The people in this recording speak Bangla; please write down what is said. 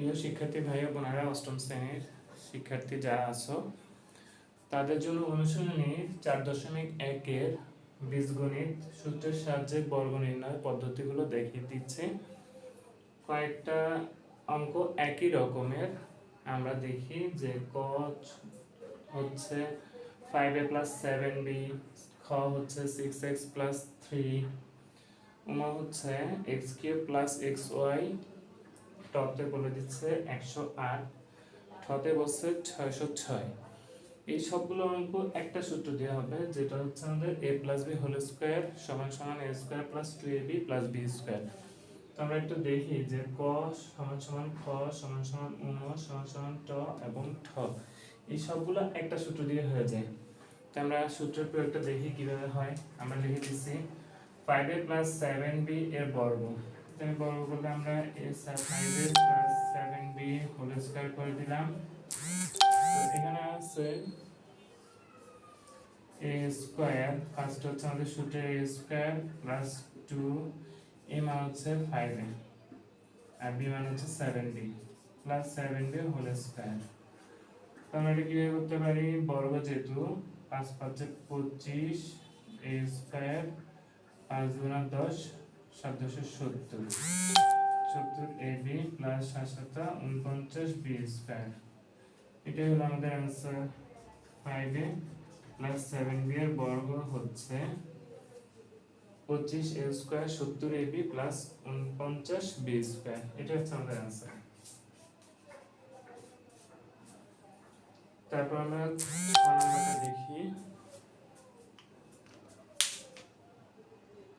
প্রিয় শিক্ষার্থী ভাই বোনেরা, অষ্টম শ্রেণির শিক্ষার্থী যারা আছো, তাদের জন্য অনুশীলনী চার দশমিক একের বীজগণিত সূত্রের সাহায্যে বর্গ নির্ণয় পদ্ধতিগুলো দেখিয়ে দিচ্ছে। কয়েকটা অঙ্ক একই রকমের। আমরা দেখি যে ক হচ্ছে five A plus seven B খ হচ্ছে সিক্স এক্স প্লাস থ্রি উমা হচ্ছে X cube plus X Y টপতে বলে দিচ্ছে একশো আট ঠতে বলছে ছয়শো ছয়। এই সবগুলো অঙ্ক একটা সূত্র দেওয়া হবে, যেটা হচ্ছে আমাদের A plus B whole square সমান সমান A square plus two A B plus B square তো আমরা একটু দেখি যে ক সমান সমান খ সমান সমান উন সমান সমান ট এবং ঠ, এই সবগুলো একটা সূত্র দিয়ে হয়ে যায়। তো আমরা সূত্রের প্রয়োগটা দেখি কীভাবে হয়। আমরা লিখে দিচ্ছি five A plus seven B এর বর্গ। আমি বর্গ করলে আমরা A five A plus seven B whole square করে দিলাম। তো এখানে আছে এ স্কোয়ার ফার্স্ট হচ্ছে আমাদের সূত্রে A square plus two A মান হচ্ছে ফাইভ এ আর বি মান হচ্ছে seven B plus seven B whole square তো আমরা এটা কীভাবে করতে পারি? বর্গ যেহেতু, পাঁচ পাঁচে পঁচিশ এ স্কোয়ার পাঁচ দুগুণা দশ সাত সত্তর। সত্তর এ বি প্লাস সাত সাতটা, উনপঞ্চাশ বি বর্গ হচ্ছে পঁচিশ এ স্কোয়ার সত্তর এ বি প্লাস উনপঞ্চাশ বি স্কোয়ার এটা হচ্ছে আমাদের অ্যান্সার তারপর আমরা দেখি।